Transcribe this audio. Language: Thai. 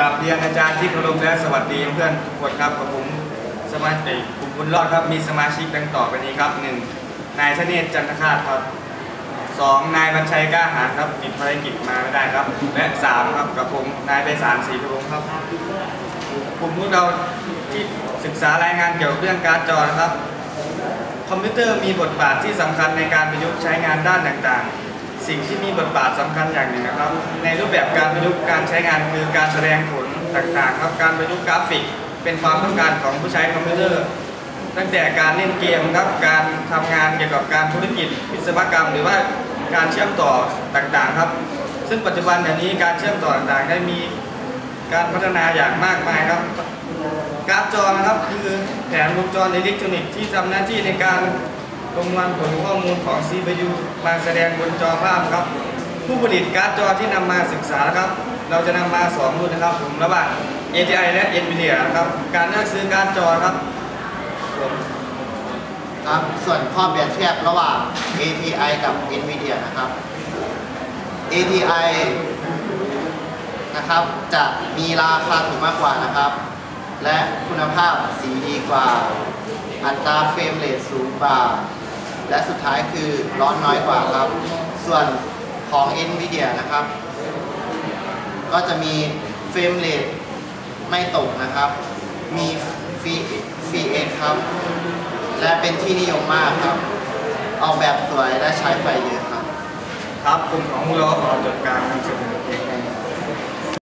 กับเรียนอาจารย์ที่เคารพและสวัสดีเพื่อนทุกคนครับกับผมสมาชิกกลุ่มบุญรอดครับมีสมาชิกดังต่อไปนี้ครับหนึ่งนายชเนศจันทคาตครับสองนายบรรชัยกล้าหาญครับติดภารกิจมาไม่ได้ครับ และสามครับกับผมนายไปสารศรีพงครับกลุ่มพวกเราที่ศึกษารายงานเกี่ยวกับเรื่องการจอนะครับ คอมพิวเตอร์มีบทบาทที่สำคัญในการประยุกต์ใช้งานด้านต่างๆ สิ่งที่มีบทบาทสำคัญอย่างหนึ่งนะครับ ในรูปแบบการประยุกต์การใช้งานคือการแสดงผลต่างๆครับการประยุกต์กราฟิก เป็นความต้องการของผู้ใช้คอมพิวเตอร์ตั้งแต่การเล่นเกมครับการทำงานเกี่ยวกับการธุรกิจวิศวกรรม หรือว่าการเชื่อมต่อต่างๆครับ ซึ่งปัจจุบันเดี๋ยวนี้การเชื่อมต่อต่างๆได้มีการพัฒนาอย่างมากมายครับการ์ดจอนะครับคือแผงวงจรอิเล็กทรอนิกส์ที่ทำหน้าที่ในการ ลงวันผลข้อมูลของ CPU มาแสดงบนจอภาพครับ ผู้ผลิตการ์ดจอที่นำมาศึกษาครับ เราจะนำมาสองรุ่นนะครับผมระหว่าง ATI และ NVIDIA นะครับ การเลือกซื้อการ์ดจอครับผมครับส่วนข้อเปรียบเทียบระหว่าง ATI กับ NVIDIA นะครับ ATI นะครับจะมีราคาถูกมากกว่านะครับ และคุณภาพสีดีกว่า อัตราเฟรมเรทสูงกว่า และสุดท้ายคือร้อนน้อยกว่าครับ ส่วนของ NVIDIA นะครับ ก็จะมีเฟรมเรทไม่ตกนะครับ มีฟรีฟรีเอครับ และเป็นที่นิยมมากครับ ออกแบบสวยและใช้ไฟเยอะครับ ครับกลุ่มของเรา